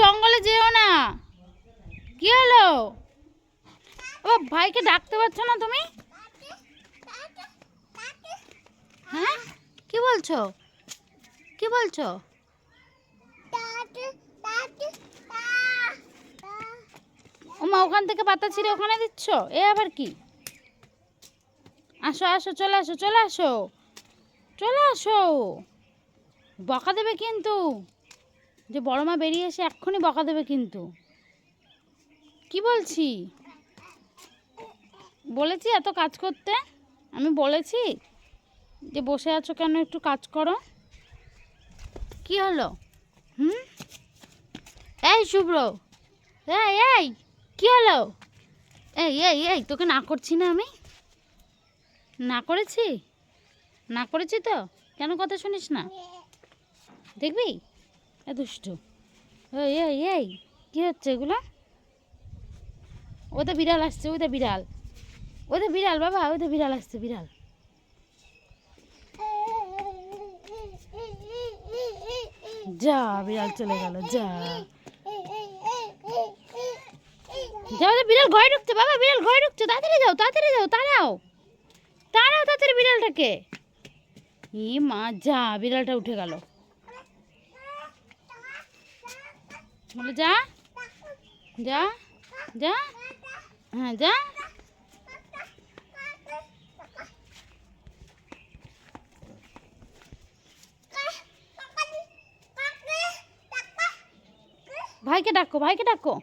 জঙ্গলে যেও না। কি হলো? ও, ভাইকে ডাকতে পারছ না তুমি? হ্যাঁ? কি বলছো? কি বলছো? ও মা ওখান থেকে পাতা ছিঁড়ে ওখানে দিচ্ছ? এ আবার কি? আসো আসো, চলে আসো চলে আসো। চলে আসো। বকা দেবে কিন্তু। যে বড় মা বেরিয়ে এসে এক্ষুনি বকা দেবে কিন্তু। কি বলছি? বলেছি এত কাজ করতে? আমি বলেছি যে বসে আছো কেন একটু কাজ করো। কি হলো? হুম? এই শুভ্র, এই এই, কি হলো? এই এই এই, তোকে না করছি না আমি? না করেছি? না করেছি তো? কেন কথা শুনিস না? দেখবি? এ দুষ্টু। এই এই এই, কী হচ্ছে এগুলো? ওটা বিড়াল আসছে ওইটা বিড়াল। ওইটা বিড়াল, বাবা ওইটা বিড়াল আসছে, বিড়াল। যা, বিড়াল চলে গেল, যা। যাও বিড়াল ঘরে ঢুকছে, বাবা, বিড়াল ঘরে ঢুকছে, তাড়াতাড়ি যাও তাড়াতাড়ি যাও, তাড়াও। তাড়াও তাড়াতাড়ি বিড়ালটাকে। ই মা, যা, বিড়ালটা উঠে গেল। বলে যা যা যা হ্যাঁ যা। ভাইকে ডাকো ভাইকে ডাকো।